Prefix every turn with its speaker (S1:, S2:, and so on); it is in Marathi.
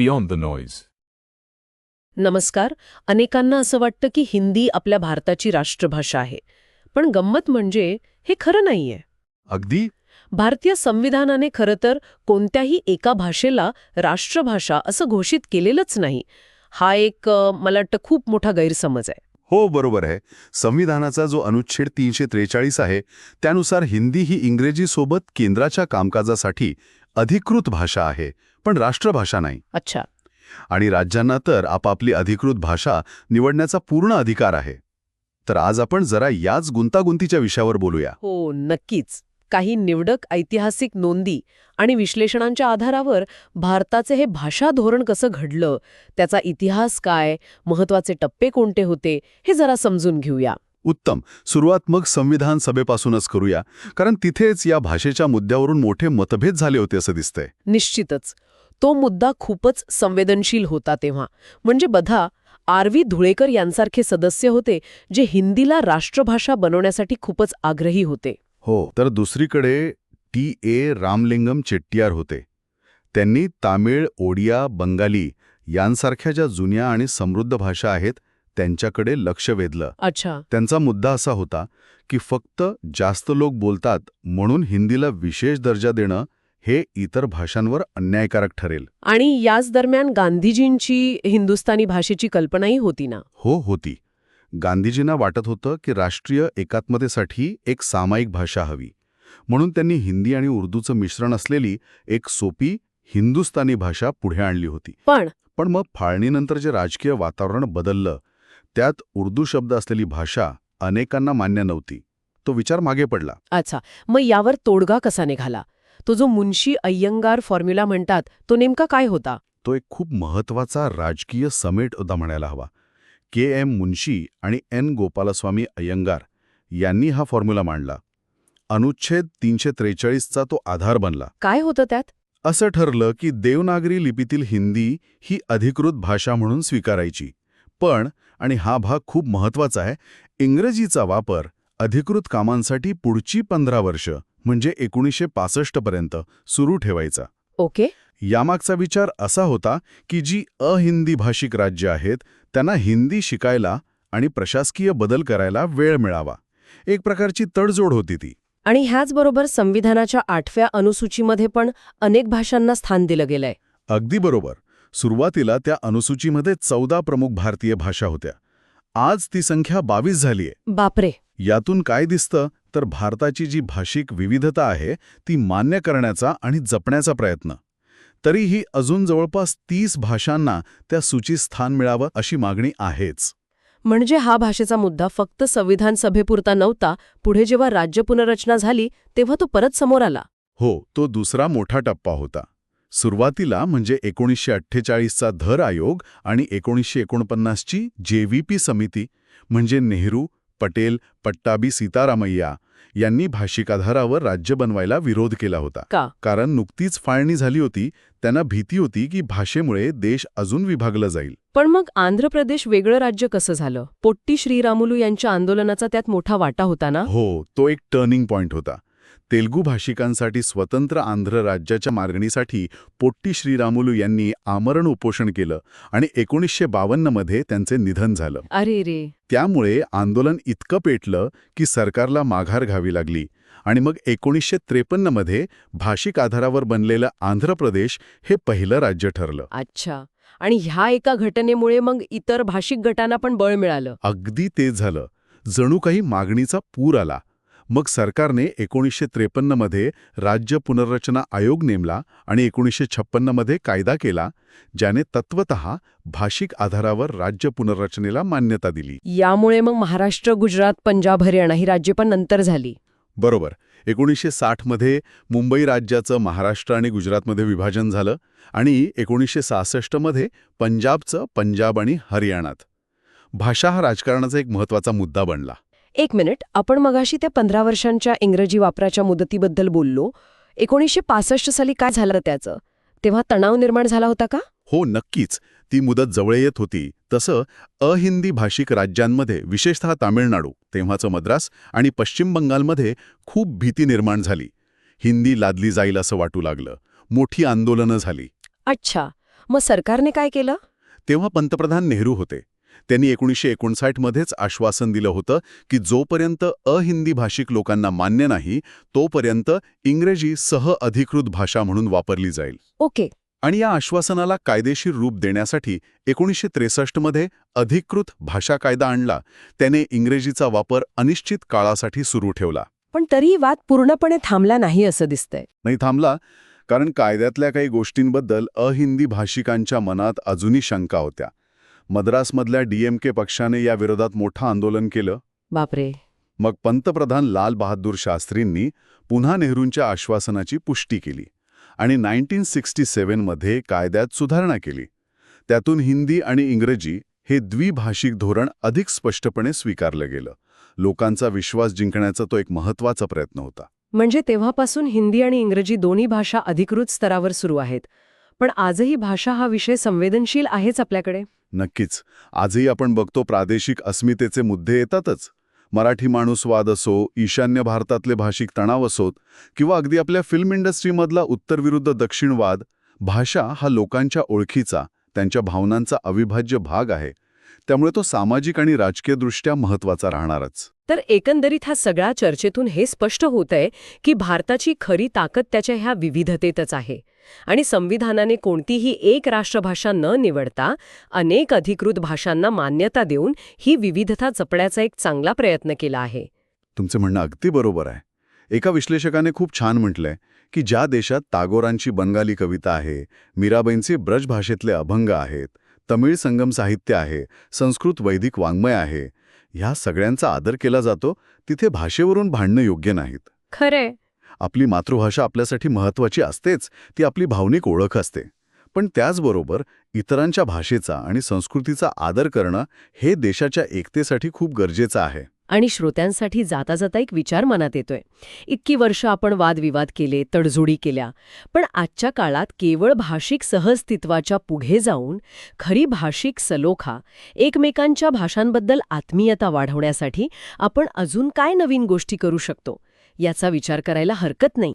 S1: beyond the noise.
S2: नमस्कार. अनेकांना असं वाटतं की हिंदी आपल्या भारताची राष्ट्रभाषा आहे. पण गंमत म्हणजे हे खरं नाहीये.
S3: अगदी?
S2: भारतीय संविधानाने खरं तर कोणत्याही एका भाषेला राष्ट्रभाषा असं घोषित केलेलंच नाही. हा एक अ, मला वाटतं खूप मोठा गैरसमज आहे.
S3: हो बरोबर आहे. संविधानाचा जो अनुच्छेद तीनशे त्रेचाळीस आहे त्यानुसार हिंदी ही इंग्रजीसोबत केंद्राच्या कामकाजासाठी अधिकृत भाषा आहे पण राष्ट्रभाषा नाही.
S2: अच्छा.
S3: आणि राज्यांना तर आपापली अधिकृत भाषा निवडण्याचा पूर्ण अधिकार आहे. तर आज आपण जरा याच गुंतागुंतीच्या विषयावर बोलूया.
S2: हो नक्कीच. काही निवडक ऐतिहासिक नोंदी आणि विश्लेषणांच्या आधारावर भारताचे हे भाषा धोरण कसं घडलं त्याचा इतिहास काय महत्त्वाचे टप्पे कोणते होते हे जरा समजून घेऊया.
S3: उत्तम. सुरुवात मग संविधान सभेपासूनच करूया. कारण तिथेच या भाषेच्या मुद्द्यावरून मोठे मतभेद झाले होते असं दिसतंय.
S2: निश्चितच. तो मुद्दा खूपच संवेदनशील होता तेव्हा. म्हणजे बधा आर व्ही धुळेकर यांसारखे सदस्य होते जे हिंदीला राष्ट्रभाषा बनवण्यासाठी खूपच आग्रही होते.
S3: हो तर दुसरीकडे टी. ए. रामलिंगम चेट्टियार होते. त्यांनी तामिळ ओडिया बंगाली यांसारख्या ज्या जुन्या आणि समृद्ध भाषा आहेत त्यांच्याकडे लक्ष वेधलं.
S2: अच्छा.
S3: त्यांचा मुद्दा असा होता की फक्त जास्त लोक बोलतात म्हणून हिंदीला विशेष दर्जा देणं हे इतर भाषांवर अन्यायकारक ठरेल.
S2: आणि याच दरम्यान गांधीजींची हिंदुस्थानी भाषेची कल्पनाही होती ना?
S3: हो होती. गांधीजींना वाटत होतं की राष्ट्रीय एकात्मतेसाठी एक सामायिक भाषा हवी. म्हणून त्यांनी हिंदी आणि उर्दूचं मिश्रण असलेली एक सोपी हिंदुस्थानी भाषा पुढे आणली होती.
S2: पण
S3: पण मग फाळणीनंतर जे राजकीय वातावरण बदललं त्यात उर्दू शब्द असलेली भाषा अनेकांना मान्य नव्हती. तो विचार मागे पडला.
S2: अच्छा मग यावर तोडगा कसा निघाला? तो जो मुन्शी अय्यंगार फॉर्म्युला म्हणतात तो नेमका काय होता?
S3: तो एक खूप महत्त्वाचा राजकीय समेट होता म्हणायला हवा. के एम मुन्शी आणि एन गोपालस्वामी अय्यंगार यांनी हा फॉर्म्युला मांडला. अनुच्छेद तीनशे त्रेचाळीसचा तो आधार बनला.
S2: काय होतं त्यात?
S3: असं ठरलं की देवनागरी लिपीतील हिंदी ही अधिकृत भाषा म्हणून स्वीकारायची. पण आणि हा भाग खूप महत्त्वाचा आहे इंग्रजीचा वापर अधिकृत कामांसाठी पुढची पंधरा वर्ष म्हणजे एकोणीसशे पासष्ट पर्यंत सुरू ठेवायचा.
S2: ओके.
S3: यामागचा विचार असा होता की जी अहिंदी भाषिक राज्य आहेत त्यांना हिंदी शिकायला आणि प्रशासकीय बदल करायला वेळ मिळावा. एक प्रकारची तडजोड होती ती.
S2: आणि ह्याचबरोबर संविधानाच्या आठव्या अनुसूचीमध्ये पण अनेक भाषांना स्थान दिलं गेलंय.
S3: अगदी बरोबर. सुरुवातीला त्या अनुसूचीमध्ये चौदा प्रमुख भारतीय भाषा होत्या. आज ती संख्या बावीस झालीय.
S2: बापरे!
S3: यातून काय दिसतं? तर भारताची जी भाषिक विविधता आहे ती मान्य करण्याचा आणि जपण्याचा प्रयत्न. तरीही अजून जवळपास तीस भाषांना त्या सूचीत स्थान मिळावं अशी मागणी आहेच.
S2: म्हणजे हा भाषेचा मुद्दा फक्त संविधान सभेपुरता नव्हता पुढे जेव्हा राज्य पुनर्रचना झाली तेव्हा तो परत समोर आला.
S3: हो तो दुसरा मोठा टप्पा होता. सुरुवातीला म्हणजे एकोणीसशे अठ्ठेचाळीसचा धर आयोग आणि एकोणीसशे एकोणपन्नासची जेव्हीपी समिती म्हणजे नेहरू पटेल पट्टाबी सीतारामय्या यांनी भाषिक आधारावर राज्य बनवायला विरोध केला होता.
S2: का?
S3: कारण नुकतीच फाळणी झाली होती त्यांना भीती होती की भाषेमुळे देश अजून विभागला जाईल.
S2: पण मग आंध्र प्रदेश वेगळं राज्य कसं झालं? पोट्टी श्रीरामुलू यांच्या आंदोलनाचा त्यात मोठा वाटा होता ना?
S3: हो तो एक टर्निंग पॉइंट होता. तेलुगू भाषिकांसाठी स्वतंत्र आंध्र राज्याच्या मागणीसाठी पोट्टी श्रीरामुलू यांनी आमरण उपोषण केलं आणि एकोणीसशे बावन्नमध्ये त्यांचे निधन झालं.
S2: अरे रे.
S3: त्यामुळे आंदोलन इतकं पेटलं की सरकारला माघार घ्यावी लागली आणि मग एकोणीसशे त्रेपन्नमध्ये भाषिक आधारावर बनलेलं आंध्र प्रदेश हे पहिलं राज्य ठरलं.
S2: अच्छा. आणि ह्या एका घटनेमुळे मग इतर भाषिक गटांना पण बळ मिळालं.
S3: अगदी तेच झालं. जणू काही मागणीचा पूर आला. मग सरकारने एकोणीसशे त्रेपन्नमध्ये राज्य पुनर्रचना आयोग नेमला आणि एकोणीसशे छप्पन्नमध्ये कायदा केला ज्याने तत्वत भाषिक आधारावर राज्य पुनर्रचनेला मान्यता दिली.
S2: यामुळे मग महाराष्ट्र गुजरात पंजाब हरियाणा ही राज्य पण नंतर झाली.
S3: बरोबर. एकोणीसशे साठमध्ये मुंबई राज्याचं महाराष्ट्र आणि गुजरातमध्ये विभाजन झालं आणि एकोणीसशे सहासष्टमध्ये पंजाबचं पंजाब आणि हरियाणात. भाषा हा राजकारणाचा एक महत्त्वाचा मुद्दा बनला.
S2: एक मिनिट आपण मगाशी त्या पंधरा वर्षांच्या इंग्रजी वापराच्या मुदतीबद्दल बोललो. एकोणीसशे पासष्ट साली काय झालं त्याचं? तेव्हा तणाव निर्माण झाला होता का?
S3: हो नक्कीच. ती मुदत जवळ येत होती. तसं अहिंदी भाषिक राज्यांमध्ये विशेषतः तामिळनाडू तेव्हाचं मद्रास आणि पश्चिम बंगालमध्ये खूप भीती निर्माण झाली. हिंदी लादली जाईल असं वाटू लागलं. मोठी आंदोलनं झाली.
S2: अच्छा. मग सरकारने काय केलं?
S3: तेव्हा पंतप्रधान नेहरू होते. त्यांनी एकोणीसशे एकोणसाठमध्येच आश्वासन दिलं होतं की जोपर्यंत अहिंदी भाषिक लोकांना मान्य नाही तोपर्यंत इंग्रजी सह अधिकृत भाषा म्हणून वापरली जाईल.
S2: ओके.
S3: आणि या आश्वासनाला कायदेशीर रूप देण्यासाठी एकोणीसशे त्रेसष्टमध्ये अधिकृत भाषा कायदा आणला. त्याने इंग्रजीचा वापर अनिश्चित काळासाठी सुरू ठेवला.
S2: पण तरी वाद पूर्णपणे थांबला नाही असं दिसतंय.
S3: नाही थांबला. कारण कायद्यातल्या काही गोष्टींबद्दल अहिंदी भाषिकांच्या मनात अजूनही शंका होत्या. मद्रासमधल्या डीएमके पक्षाने या विरोधात मोठं आंदोलन केलं.
S2: बापरे.
S3: मग पंतप्रधान लाल बहादूर शास्त्रींनी पुन्हा नेहरूंच्या आश्वासनाची पुष्टी केली आणि 1967 मध्ये कायद्यात सुधारणा केली. त्यातून हिंदी आणि इंग्रजी हे द्विभाषिक धोरण अधिक स्पष्टपणे स्वीकारलं गेलं. लोकांचा विश्वास जिंकण्याचा तो एक महत्त्वाचा प्रयत्न होता.
S2: म्हणजे तेव्हापासून हिंदी आणि इंग्रजी दोन्ही भाषा अधिकृत स्तरावर सुरू आहेत. पण आजही भाषा हा विषय संवेदनशील आहेच आपल्याकडे.
S3: नक्कीच. आजही आपण बघतो प्रादेशिक अस्मितेचे मुद्दे येतातच. मराठी माणूसवाद असो ईशान्य भारतातले भाषिक तणाव असोत किंवा अगदी आपल्या फिल्म इंडस्ट्रीमधला उत्तर विरुद्ध दक्षिणवाद भाषा हा लोकांच्या ओळखीचा त्यांच्या भावनांचा अविभाज्य भाग आहे. त्यामुळे तो सामाजिक आणि राजकीयदृष्ट्या महत्त्वाचा राहणारच.
S2: तर एकंदरीत ह्या सगळ्या चर्चेतून हे स्पष्ट होतंय की भारताची खरी ताकद त्याच्या ह्या विविधतेतच आहे. आणि संविधानाने कोणतीही एक राष्ट्रभाषा न निवडता अनेक अधिकृत भाषांना मान्यता देऊन ही विविधता जपण्याचा एक चांगला प्रयत्न केला आहे.
S3: तुमचे म्हणणं अगदी बरोबर आहे. एका विश्लेषकाने खूप छान म्हटलंय की ज्या देशात टागोरांची बंगाली कविता आहे मीराबाईंचे ब्रज भाषेतले अभंग आहेत तमिळ संगम साहित्य आहे संस्कृत वैदिक वाङ्मय आहे. ह्या सगळ्यांचा आदर केला जातो तिथे भाषेवरून भांडणं योग्य नाहीत.
S2: खरंय.
S3: आपली मातृभाषा आपल्यासाठी महत्वाची असतेच ती आपली भावनिक ओळख असते. पण त्याचबरोबर इतरांच्या भाषेचा आणि संस्कृतीचा आदर करणं हे देशाच्या एकतेसाठी खूप गरजेचं आहे.
S2: आणि श्रोत्यांसाठी जाता जाता एक विचार मनात येतोय. इतकी वर्ष आपण वादविवाद केले तडजोडी केल्या पण आजच्या काळात केवळ भाषिक सहस्तित्वाच्या पुढे जाऊन खरी भाषिक सलोखा एकमेकांच्या भाषांबद्दल आत्मीयता वाढवण्यासाठी आपण अजून काय नवीन गोष्टी करू शकतो याचा विचार करायला हरकत नाही.